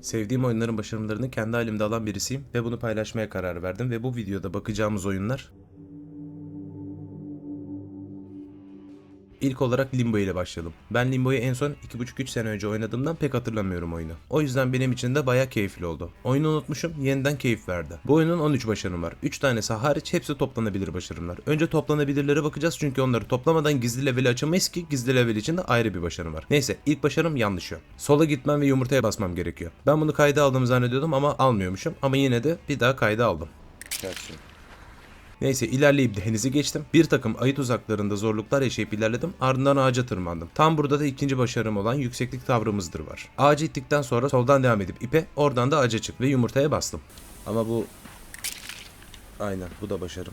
Sevdiğim oyunların başarımlarını kendi halimde alan birisiyim ve bunu paylaşmaya karar verdim ve bu videoda bakacağımız oyunlar İlk olarak Limbo ile başlayalım. Ben Limbo'yu en son 2,5-3 sene önce oynadığımdan pek hatırlamıyorum oyunu. O yüzden benim için de baya keyifli oldu. Oyunu unutmuşum, yeniden keyif verdi. Bu oyunun 13 başarım var. 3 tanesi hariç hepsi toplanabilir başarımlar. Önce toplanabilirlere bakacağız çünkü onları toplamadan gizli leveli açamayız ki gizli level için de ayrı bir başarım var. Neyse ilk başarım yanlış yön. Sola gitmem ve yumurtaya basmam gerekiyor. Ben bunu kayda aldığımı zannediyordum ama almıyormuşum. Ama yine de bir daha kayda aldım. Neyse ilerleyip denizi geçtim. Bir takım ayı tuzaklarında zorluklar yaşayıp ilerledim. Ardından ağaca tırmandım. Tam burada da ikinci başarım olan yükseklik tavrımızdır var. Ağacı ittikten sonra soldan devam edip ipe oradan da ağaca çık ve yumurtaya bastım. Ama bu... Aynen bu da başarım.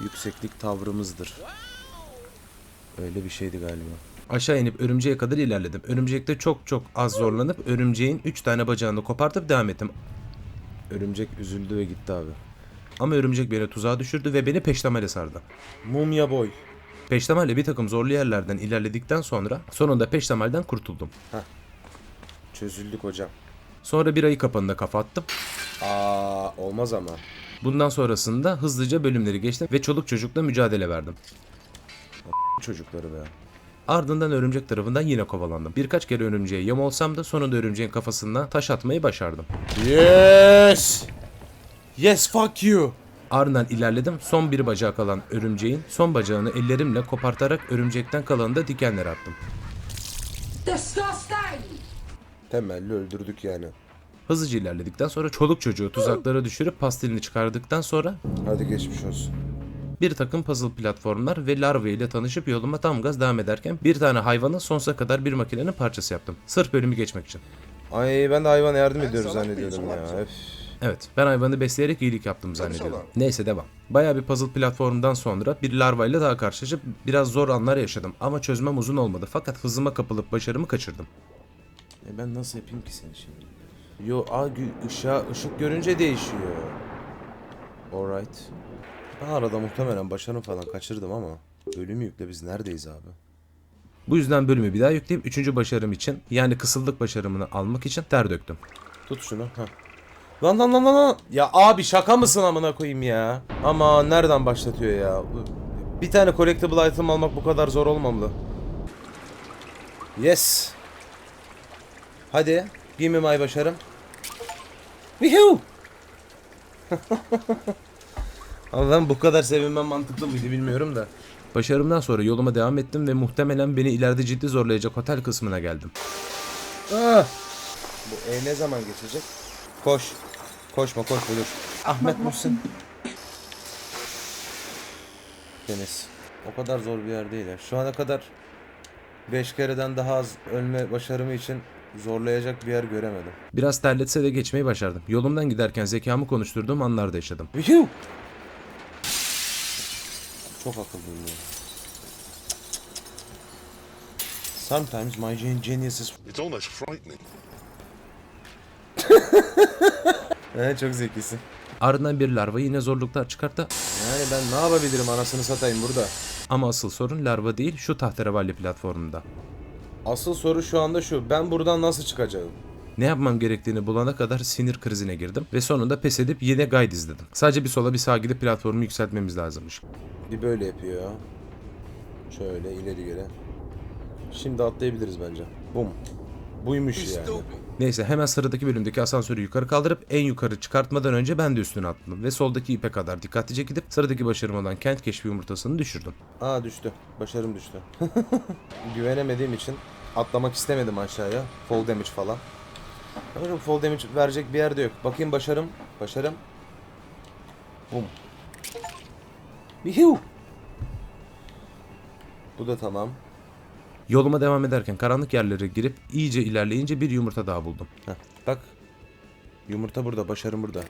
Yükseklik tavrımızdır. Öyle bir şeydi galiba. Aşağı inip örümceğe kadar ilerledim. Örümcekte çok çok az zorlanıp örümceğin 3 tane bacağını kopartıp devam ettim. Örümcek üzüldü ve gitti abi. Ama örümcek beni tuzağa düşürdü ve beni peştemale sardı. Mumya boy. Peştemale bir takım zorlu yerlerden ilerledikten sonra sonunda peştemalden kurtuldum. Çözüldük hocam. Sonra bir ayı kapanına kafa attım. Aa olmaz ama. Bundan sonrasında hızlıca bölümleri geçtim ve çoluk çocukla mücadele verdim. Çocukları be. Ardından örümcek tarafından yine kovalandım. Birkaç kere örümceğe yem olsam da sonunda örümceğin kafasından taş atmayı başardım. Yes! Yes fuck you! Ardından ilerledim. Son bir bacağı kalan örümceğin son bacağını ellerimle kopartarak örümcekten kalanını da dikenlere attım. Disgusting! Temelli öldürdük yani. Hızlıca ilerledikten sonra çoluk çocuğu tuzaklara düşürüp pastilini çıkardıktan sonra Hadi geçmiş olsun. bir takım puzzle platformlar ve larva ile tanışıp yoluma tam gaz devam ederken bir tane hayvana sonsuza kadar bir makinenin parçası yaptım. Sırf bölümü geçmek için. Ay ben de hayvana yardım ediyoruz zannediyordum ya. Öf. Evet ben hayvanı besleyerek iyilik yaptım zannediyorum. Neyse devam. Bayağı bir puzzle platformundan sonra bir larva ile daha karşılaşıp biraz zor anlar yaşadım ama çözmem uzun olmadı fakat hızıma kapılıp başarımı kaçırdım. E ben nasıl yapayım ki seni şimdi? Yo a gü- ışığa, ışık görünce değişiyor. Alright. Ben arada muhtemelen başarım falan kaçırdım ama bölümü yükle biz neredeyiz abi? Bu yüzden bölümü bir daha yükleyip 3. başarım için yani kısıldık başarımını almak için ter döktüm. Tut şunu. Heh. Lan lan lan lan lan. Ya abi şaka mısın amına koyayım ya? Ama nereden başlatıyor ya? Bir tane collectible item almak bu kadar zor olmamalı. Yes. Hadi. Give me my başarım. Woohoo! Allah'ım bu kadar sevinmem mantıklı mıydı bilmiyorum da. Başarımdan sonra yoluma devam ettim ve muhtemelen beni ileride ciddi zorlayacak otel kısmına geldim. Ah! Bu E ne zaman geçecek? Koş. Koşma koş bulur. Ahmet Muhsin. Deniz. O kadar zor bir yer değil ya. Şu ana kadar 5 kereden daha az ölme başarımı için zorlayacak bir yer göremedim. Biraz terletse de geçmeyi başardım. Yolumdan giderken zekamı konuşturduğum anlarda yaşadım. Çok akıllıyım ya. Sometimes my gen- genius is... It's almost frightening. He, çok zekisin. Ardından bir larva yine zorluklar çıkarttı Yani ben ne yapabilirim anasını satayım burada. ama asıl sorun larva değil şu tahterevalli platformunda. Asıl soru şu anda şu. Ben buradan nasıl çıkacağım? Ne yapmam gerektiğini bulana kadar sinir krizine girdim ve sonunda pes edip yine guide izledim. Sadece bir sola bir sağa gidip platformu yükseltmemiz lazımmış. Bir böyle yapıyor ya. Şöyle ileri geri. Şimdi atlayabiliriz bence. Bum. Buymuş yani. Neyse hemen sıradaki bölümdeki asansörü yukarı kaldırıp en yukarı çıkartmadan önce ben de üstüne atladım ve soldaki ipe kadar dikkatlice gidip sıradaki başarım olan kent keşfi yumurtasını düşürdüm. Aa düştü. Başarım düştü. Güvenemediğim için atlamak istemedim aşağıya. Fall damage falan. Ama fall damage verecek bir yerde yok. Bakayım başarım. Başarım. Bum. Yuhu. Bu da tamam. Yoluma devam ederken karanlık yerlere girip iyice ilerleyince bir yumurta daha buldum. Heh, bak. Yumurta burada, başarım burada.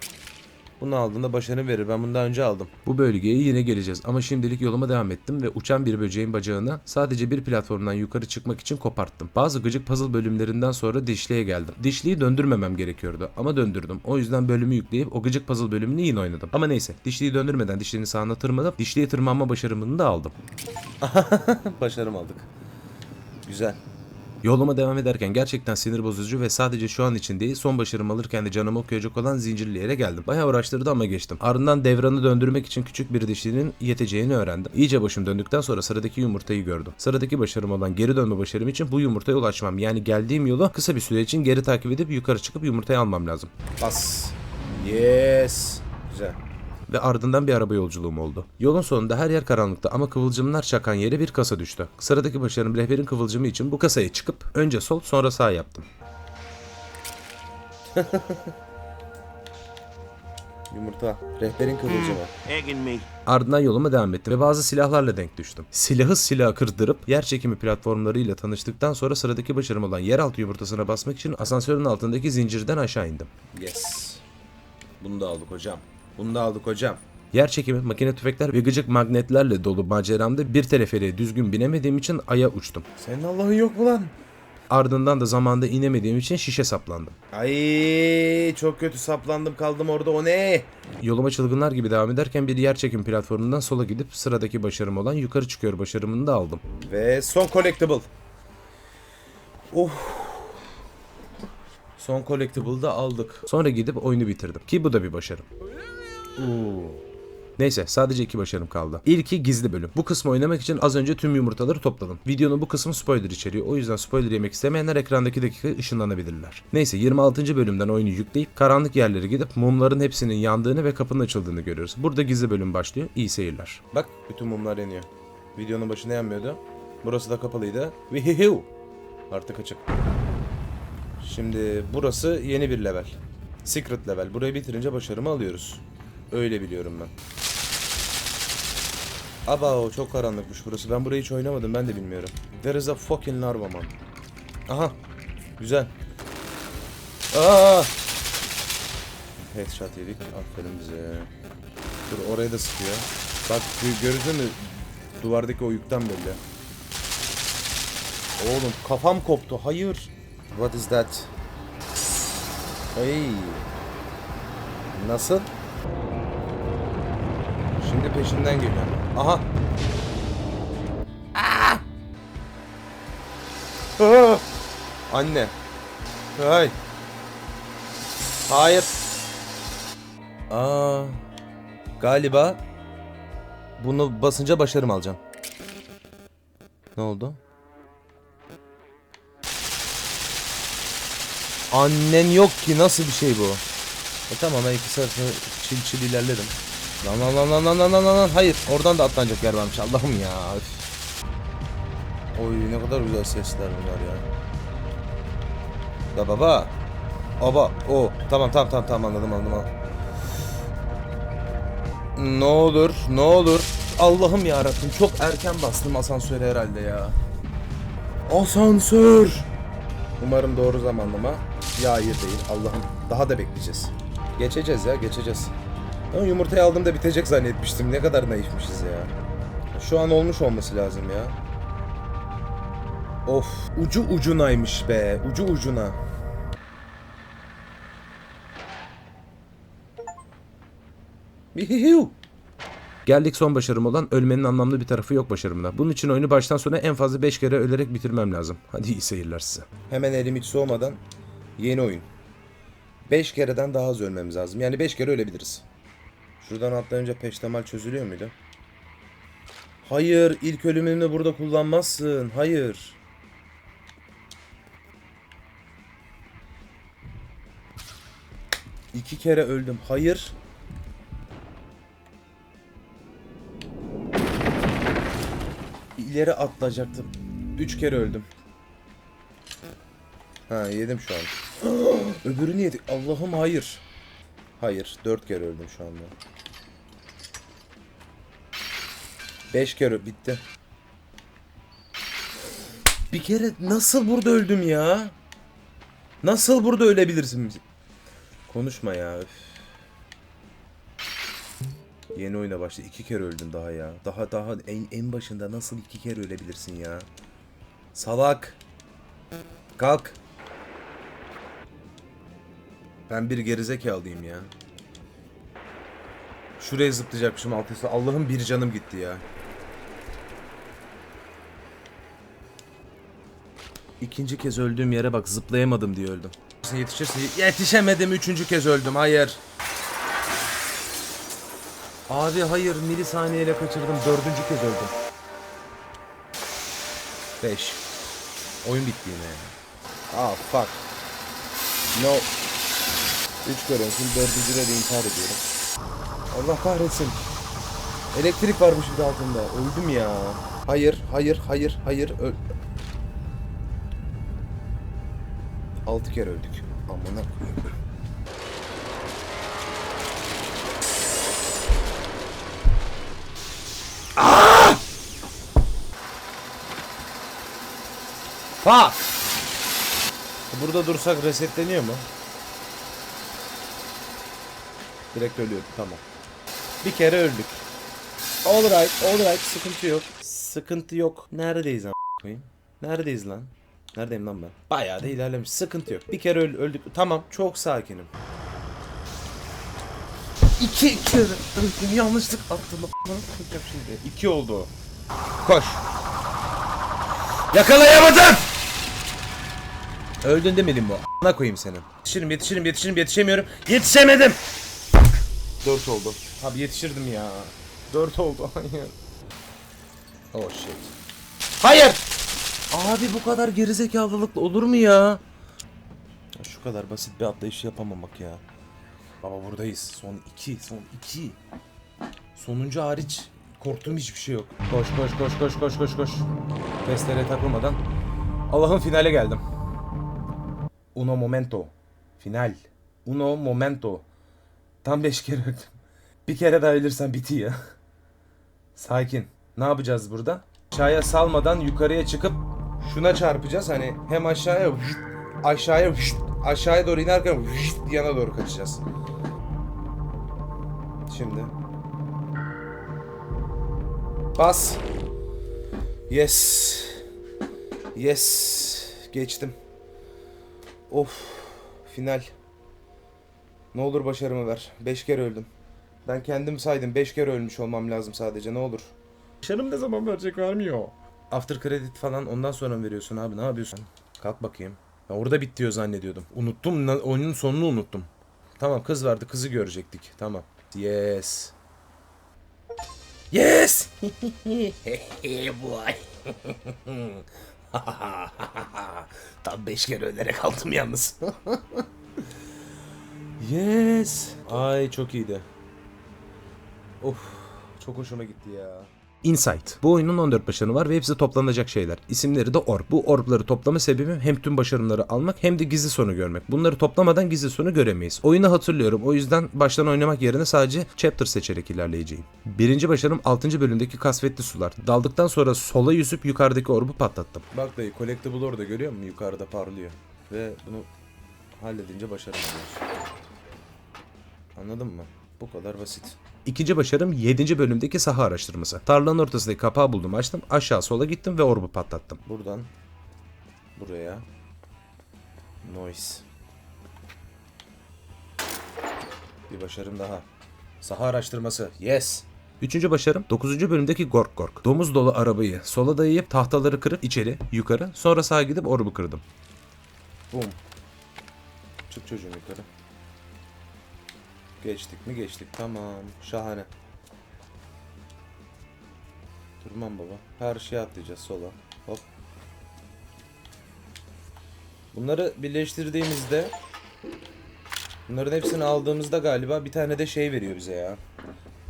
Bunu aldığında başarım verir. Ben bunu daha önce aldım. Bu bölgeye yine geleceğiz ama şimdilik yoluma devam ettim ve uçan bir böceğin bacağını sadece bir platformdan yukarı çıkmak için koparttım. Bazı gıcık puzzle bölümlerinden sonra dişliğe geldim. Dişliği döndürmemem gerekiyordu ama döndürdüm. O yüzden bölümü yükleyip o gıcık puzzle bölümünü yine oynadım. Ama neyse dişliği döndürmeden dişliğini sağına tırmanıp dişliğe tırmanma başarımını da aldım. Başarım aldık. Güzel. Yoluma devam ederken gerçekten sinir bozucu ve sadece şu an için değil son başarımı alırken de canımı okuyacak olan zincirli yere geldim. Bayağı uğraştırdı ama geçtim. Ardından devranı döndürmek için küçük bir dişinin yeteceğini öğrendim. İyice başım döndükten sonra sıradaki yumurtayı gördüm. Sıradaki başarım olan geri dönme başarım için bu yumurtaya ulaşmam. Yani geldiğim yolu kısa bir süre için geri takip edip yukarı çıkıp yumurtayı almam lazım. Bas. Yes. Güzel. Ve ardından bir araba yolculuğum oldu. Yolun sonunda her yer karanlıkta ama kıvılcımlar çakan yere bir kasa düştü. Sıradaki başarım rehberin kıvılcımı için bu kasaya çıkıp önce sol sonra sağ yaptım. Yumurta. Rehberin kıvılcımı. Me. Ardından yoluma devam ettim ve bazı silahlarla denk düştüm. Silahı silaha kırdırıp yer çekimi platformlarıyla tanıştıktan sonra sıradaki başarım olan yeraltı yumurtasına basmak için asansörün altındaki zincirden aşağı indim. Yes. Bunu da aldık hocam. Bunu da aldık hocam. Yer çekimi, makine tüfekler ve gıcık magnetlerle dolu maceramda bir teleferiğe düzgün binemediğim için aya uçtum. Senin Allah'ın yok mu lan? Ardından da zamanda inemediğim için şişe saplandım. Ay çok kötü saplandım kaldım orada o ne? Yoluma çılgınlar gibi devam ederken bir yer çekim platformundan sola gidip sıradaki başarım olan yukarı çıkıyor başarımını da aldım. Ve son collectible. Oh. Son collectible'ı da aldık. Sonra gidip oyunu bitirdim. Ki bu da bir başarım. Neyse sadece iki başarım kaldı. İlki gizli bölüm. Bu kısmı oynamak için az önce tüm yumurtaları topladım. Videonun bu kısmı spoiler içeriyor. O yüzden spoiler yemek istemeyenler ekrandaki dakika ışınlanabilirler. Neyse 26. bölümden oyunu yükleyip karanlık yerlere gidip mumların hepsinin yandığını ve kapının açıldığını görüyoruz. Burada gizli bölüm başlıyor. İyi seyirler. Bak bütün mumlar yanıyor. Videonun başında yanmıyordu. Burası da kapalıydı. Vihihiu. Artık açık. Şimdi burası yeni bir level. Secret level. Burayı bitirince başarımı alıyoruz. Öyle biliyorum ben. Aba o çok karanlıkmış burası. Ben burayı hiç oynamadım ben de bilmiyorum. There is a fucking larva man. Aha. Güzel. Aa! Headshot yedik. Aferin bize. Dur oraya da sıkıyor. Bak gö- gördün mü? Duvardaki o yükten belli. Oğlum kafam koptu. Hayır. What is that? Hey. Nasıl? Şimdi peşinden geliyor. Aha. Aa! Aa! Anne. Hay. Hayır. Aa. Galiba bunu basınca başarım alacağım. Ne oldu? Annen yok ki nasıl bir şey bu? E tamam ben iki sarı çil çil ilerledim. Lan lan lan lan lan lan lan lan. Hayır oradan da atlanacak yer varmış Allah'ım ya. Üf. Oy ne kadar güzel sesler bunlar ya. Da baba. Aba o tamam tamam tamam tamam anladım anladım. anladım. Ne olur ne olur. Allah'ım ya Rabbim çok erken bastım asansöre herhalde ya. Asansör. Umarım doğru zamanlama. Ya hayır değil Allah'ım. Daha da bekleyeceğiz. Geçeceğiz ya geçeceğiz. Ben yumurtayı aldığımda bitecek zannetmiştim. Ne kadar naifmişiz ya. Şu an olmuş olması lazım ya. Of, ucu ucunaymış be. Ucu ucuna. Hihihiu. Geldik son başarım olan ölmenin anlamlı bir tarafı yok başarımda. Bunun için oyunu baştan sona en fazla 5 kere ölerek bitirmem lazım. Hadi iyi seyirler size. Hemen elim hiç soğumadan yeni oyun. 5 kereden daha az ölmemiz lazım. Yani 5 kere ölebiliriz. Şuradan atlayınca peştemal çözülüyor muydu? Hayır, ilk ölümünü burada kullanmazsın. Hayır. İki kere öldüm. Hayır. İleri atlayacaktım. Üç kere öldüm. Ha yedim şu an. Öbürünü yedik. Allah'ım hayır. Hayır. Dört kere öldüm şu anda. Beş kere bitti. Bir kere nasıl burada öldüm ya? Nasıl burada ölebilirsin? Konuşma ya. Üf. Yeni oyuna başladı. iki kere öldüm daha ya. Daha daha en, en başında nasıl iki kere ölebilirsin ya? Salak. Kalk. Ben bir gerizekalıyım ya. Şuraya zıplayacakmışım alt üstü. Allah'ım bir canım gitti ya. İkinci kez öldüğüm yere bak zıplayamadım diye öldüm. Yetişirsin. Yetişemedim üçüncü kez öldüm hayır. Abi hayır milisaniyeyle kaçırdım dördüncü kez öldüm. 5 Oyun bitti yine. Ah fuck. No. 3 görüyorsun dördüncüde de intihar ediyorum. Allah kahretsin. Elektrik varmış bir de altında. Öldüm ya. Hayır, hayır, hayır, hayır. Öl... 6 kere öldük. Amına koyayım. Fuck! Burada dursak resetleniyor mu? Direkt ölüyordu tamam. Bir kere öldük. Alright, alright sıkıntı yok. Sıkıntı yok. Neredeyiz lan koyayım? Neredeyiz lan? Neredeyim lan ben? Bayağı da ilerlemiş. Sıkıntı yok. Bir kere öl- öldük. Tamam, çok sakinim. İki kere öldüm. Yanlışlık attım. Koyacağım şimdi. İki oldu. Koş. Yakalayamadım. Öldün demedim bu. A**ına koyayım senin. Yetişirim, yetişirim, yetişirim, yetişemiyorum. Yetişemedim. Dört oldu. Abi yetişirdim ya. Dört oldu. Hayır. Oh shit. Hayır. Abi bu kadar gerizekalılıkla olur mu ya? Şu kadar basit bir atlayış yapamamak ya. Baba buradayız. Son iki. Son iki. Sonuncu hariç korktuğum hiçbir şey yok. Koş koş koş koş koş koş koş. Testlere takılmadan. Allah'ım finale geldim. Uno momento. Final. Uno momento. Tam beş kere öldüm. Bir kere daha ölürsen bitiyor. Sakin. Ne yapacağız burada? Aşağıya salmadan yukarıya çıkıp şuna çarpacağız. Hani hem aşağıya aşağıya aşağıya doğru inerken yana doğru kaçacağız. Şimdi. Bas. Yes. Yes. Geçtim. Of. Final. Ne olur başarımı ver. 5 kere öldüm. Ben kendim saydım. 5 kere ölmüş olmam lazım sadece. Ne olur. Başarım ne zaman verecek vermiyor. After credit falan ondan sonra mı veriyorsun abi? Ne yapıyorsun? Kalk bakayım. Ben orada bit diyor zannediyordum. Unuttum. Oyunun sonunu unuttum. Tamam kız vardı. Kızı görecektik. Tamam. Yes. Yes. boy. Tam 5 kere ölerek aldım yalnız. yes. Ay çok iyiydi. Of. Çok hoşuma gitti ya. Insight. Bu oyunun 14 başarımı var ve hepsi toplanacak şeyler. İsimleri de orb. Bu orbları toplama sebebim hem tüm başarımları almak hem de gizli sonu görmek. Bunları toplamadan gizli sonu göremeyiz. Oyunu hatırlıyorum. O yüzden baştan oynamak yerine sadece chapter seçerek ilerleyeceğim. Birinci başarım 6. bölümdeki kasvetli sular. Daldıktan sonra sola yüzüp yukarıdaki orbu patlattım. Bak dayı collectible orada görüyor musun? Yukarıda parlıyor. Ve bunu halledince başarım alıyorsun. Anladın mı? Bu kadar basit. İkinci başarım 7. bölümdeki saha araştırması. Tarlanın ortasındaki kapağı buldum açtım. Aşağı sola gittim ve orbu patlattım. Buradan buraya noise. Bir başarım daha. Saha araştırması. Yes. Üçüncü başarım 9. bölümdeki Gork Gork. Domuz dolu arabayı sola dayayıp tahtaları kırıp içeri, yukarı, sonra sağa gidip orbu kırdım. Bum. Çık çocuğum yukarı. Geçtik mi geçtik tamam şahane. Durmam baba. Her şeye atlayacağız sola. Hop. Bunları birleştirdiğimizde Bunların hepsini aldığımızda galiba bir tane de şey veriyor bize ya.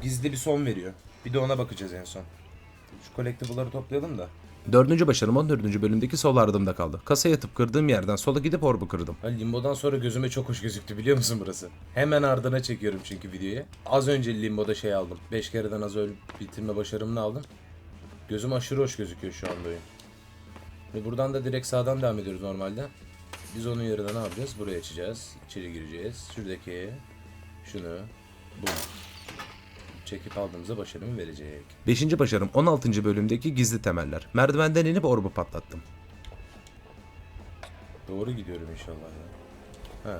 Gizli bir son veriyor. Bir de ona bakacağız en son. Şu collectible'ları toplayalım da. Dördüncü başarım 14. bölümdeki sol ardımda kaldı. Kasaya yatıp kırdığım yerden sola gidip orbu kırdım. Ha, limbodan sonra gözüme çok hoş gözüktü biliyor musun burası? Hemen ardına çekiyorum çünkü videoyu. Az önce limboda şey aldım. 5 kereden az öl bitirme başarımını aldım. Gözüm aşırı hoş gözüküyor şu anda oyun. Ve buradan da direkt sağdan devam ediyoruz normalde. Biz onun yerine ne yapacağız? Buraya açacağız. İçeri gireceğiz. Şuradaki şunu bu çekip aldığımızda başarımı verecek. Beşinci başarım 16. bölümdeki gizli temeller. Merdivenden inip orbu patlattım. Doğru gidiyorum inşallah ya. He.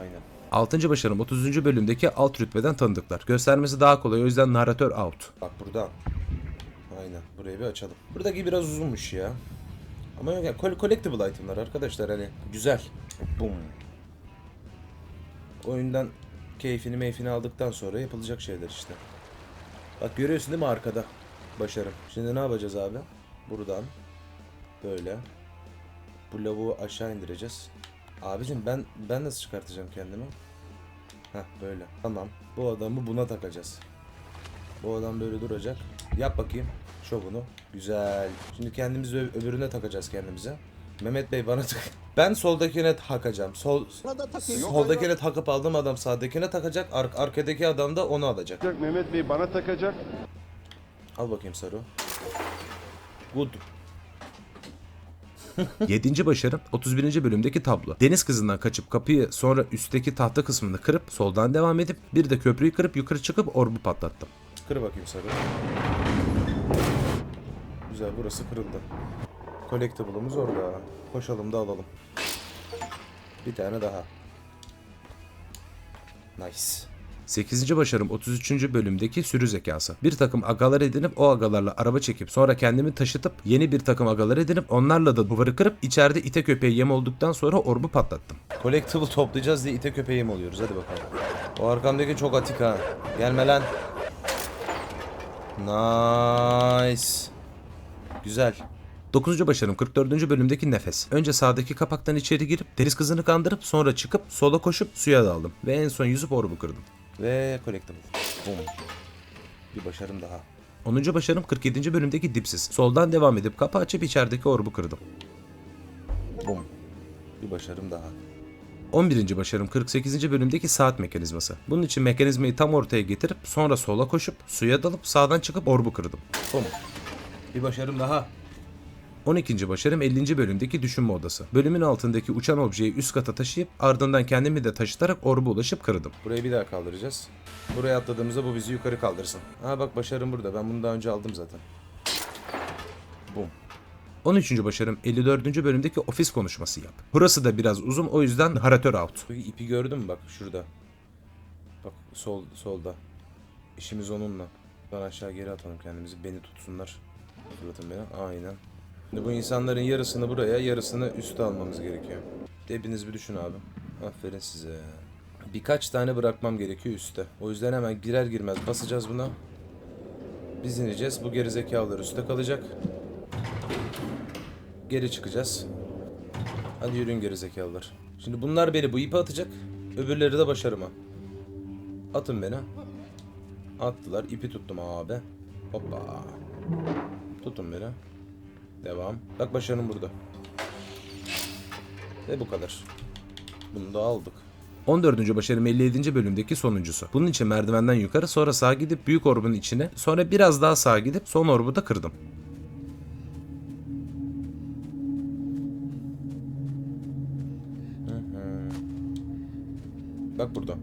Aynen. 6. başarım 30. bölümdeki alt rütbeden tanıdıklar. Göstermesi daha kolay o yüzden narratör out. Bak burada. Aynen. Burayı bir açalım. Buradaki biraz uzunmuş ya. Ama yok ya. col- Collectible itemlar arkadaşlar hani. Güzel. Bum. Oyundan keyfini meyfini aldıktan sonra yapılacak şeyler işte. Bak görüyorsun değil mi arkada? Başarım. Şimdi ne yapacağız abi? Buradan. Böyle. Bu lavuğu aşağı indireceğiz. Abicim ben ben nasıl çıkartacağım kendimi? Heh böyle. Tamam. Bu adamı buna takacağız. Bu adam böyle duracak. Yap bakayım şovunu. Güzel. Şimdi kendimizi öbürüne takacağız kendimize. Mehmet Bey bana tak. Ben soldakine takacağım. Sol soldakine takıp aldım adam sağdakine takacak. Ar- arkadaki adam da onu alacak. Mehmet Bey bana takacak. Al bakayım Saru. Good. 7. başarım 31. bölümdeki tablo. Deniz kızından kaçıp kapıyı sonra üstteki tahta kısmını kırıp soldan devam edip bir de köprüyü kırıp yukarı çıkıp orbu patlattım. Kır bakayım Saru. Güzel burası kırıldı. Collectible'ımız orada. Koşalım da alalım. Bir tane daha. Nice. 8. başarım 33. bölümdeki sürü zekası. Bir takım agalar edinip o agalarla araba çekip sonra kendimi taşıtıp yeni bir takım agalar edinip onlarla da duvarı kırıp içeride ite köpeğe yem olduktan sonra orbu patlattım. Collectible toplayacağız diye ite köpeği mi oluyoruz? Hadi bakalım. O arkamdaki çok atik ha. Gelme lan. Nice. Güzel. 9. başarım 44. bölümdeki nefes. Önce sağdaki kapaktan içeri girip deniz kızını kandırıp sonra çıkıp sola koşup suya daldım. Ve en son yüzüp orbu kırdım. Ve collectible. Boom. Bir başarım daha. 10. başarım 47. bölümdeki dipsiz. Soldan devam edip kapı açıp içerideki orbu kırdım. Boom. Bir başarım daha. 11. başarım 48. bölümdeki saat mekanizması. Bunun için mekanizmayı tam ortaya getirip sonra sola koşup suya dalıp sağdan çıkıp orbu kırdım. Boom. Bir başarım daha. 12. başarım 50. bölümdeki düşünme odası. Bölümün altındaki uçan objeyi üst kata taşıyıp ardından kendimi de taşıtarak orbu ulaşıp kırdım. Burayı bir daha kaldıracağız. Buraya atladığımızda bu bizi yukarı kaldırsın. Ha bak başarım burada. Ben bunu daha önce aldım zaten. Boom. 13. başarım 54. bölümdeki ofis konuşması yap. Burası da biraz uzun o yüzden haratör out. İpi gördün mü bak şurada. Bak sol solda. İşimiz onunla. Ben aşağı geri atalım kendimizi. Beni tutsunlar. Fırlatın beni. Aynen. Şimdi bu insanların yarısını buraya, yarısını üste almamız gerekiyor. Hepiniz bir düşün abi. Aferin size. Birkaç tane bırakmam gerekiyor üste. O yüzden hemen girer girmez basacağız buna. Biz ineceğiz. Bu gerizekalılar üstte kalacak. Geri çıkacağız. Hadi yürüyün gerizekalılar. Şimdi bunlar beni bu ipe atacak. Öbürleri de başarıma. Atın beni. Attılar. İpi tuttum abi. Hoppa. Tutun beni. Devam. Bak başarım burada. Ve bu kadar. Bunu da aldık. 14. başarım 57. bölümdeki sonuncusu. Bunun için merdivenden yukarı sonra sağa gidip büyük orbun içine sonra biraz daha sağa gidip son orbu da kırdım. Bak burada.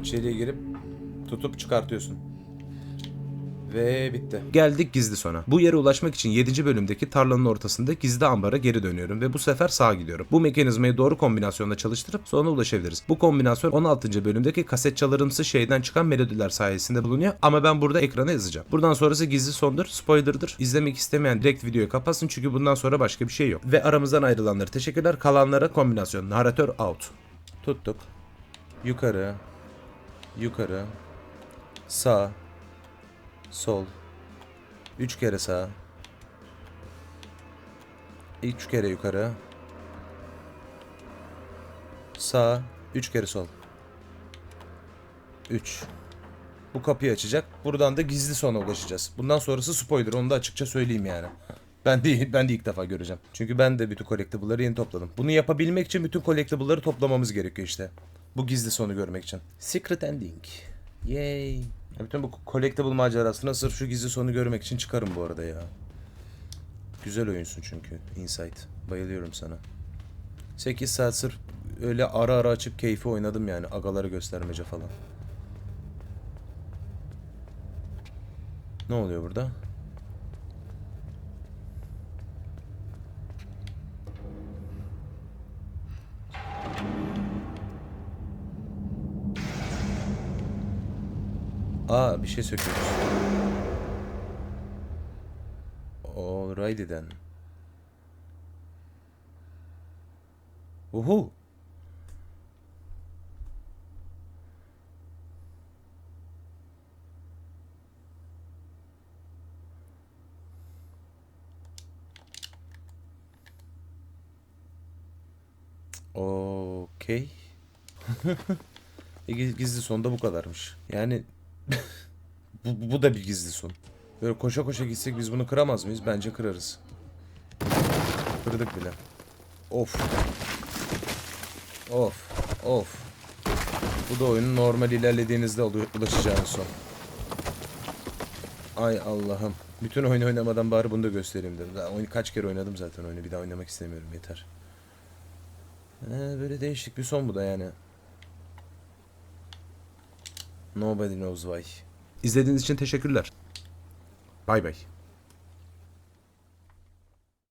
İçeriye girip tutup çıkartıyorsun. Ve bitti. Geldik gizli sona. Bu yere ulaşmak için 7. bölümdeki tarlanın ortasında gizli ambara geri dönüyorum ve bu sefer sağa gidiyorum. Bu mekanizmayı doğru kombinasyonla çalıştırıp sonra ulaşabiliriz. Bu kombinasyon 16. bölümdeki kaset çalarımsı şeyden çıkan melodiler sayesinde bulunuyor ama ben burada ekrana yazacağım. Buradan sonrası gizli sondur, spoiler'dır. İzlemek istemeyen direkt videoyu kapatsın çünkü bundan sonra başka bir şey yok. Ve aramızdan ayrılanlara teşekkürler. Kalanlara kombinasyon. Naratör out. Tuttuk. Yukarı. Yukarı. Sağ. Sol. Üç kere sağ. Üç kere yukarı. Sağ. Üç kere sol. Üç. Bu kapıyı açacak. Buradan da gizli sona ulaşacağız. Bundan sonrası spoiler. Onu da açıkça söyleyeyim yani. Ben de, ben de ilk defa göreceğim. Çünkü ben de bütün collectible'ları yeni topladım. Bunu yapabilmek için bütün collectible'ları toplamamız gerekiyor işte. Bu gizli sonu görmek için. Secret ending. Yay. Ya bütün bu collectible macerasına sırf şu gizli sonu görmek için çıkarım bu arada ya. Güzel oyunsun çünkü. Insight. Bayılıyorum sana. 8 saat sırf öyle ara ara açıp keyfi oynadım yani. Agaları göstermece falan. Ne oluyor burada? Aa bir şey söküyoruz. Alrighty then. Uhu. Okey. Giz- gizli son da bu kadarmış. Yani bu, bu- da bir gizli son. Böyle koşa koşa gitsek biz bunu kıramaz mıyız? Bence kırarız. Kırdık bile. Of. Of. Of. Bu da oyunun normal ilerlediğinizde ulaşacağınız son. Ay Allah'ım. Bütün oyun oynamadan bari bunu da göstereyim dedim. Daha oyunu kaç kere oynadım zaten oyunu. Bir daha oynamak istemiyorum yeter. Ee, böyle değişik bir son bu da yani. Nobody knows why. İzlediğiniz için teşekkürler. Bay bay.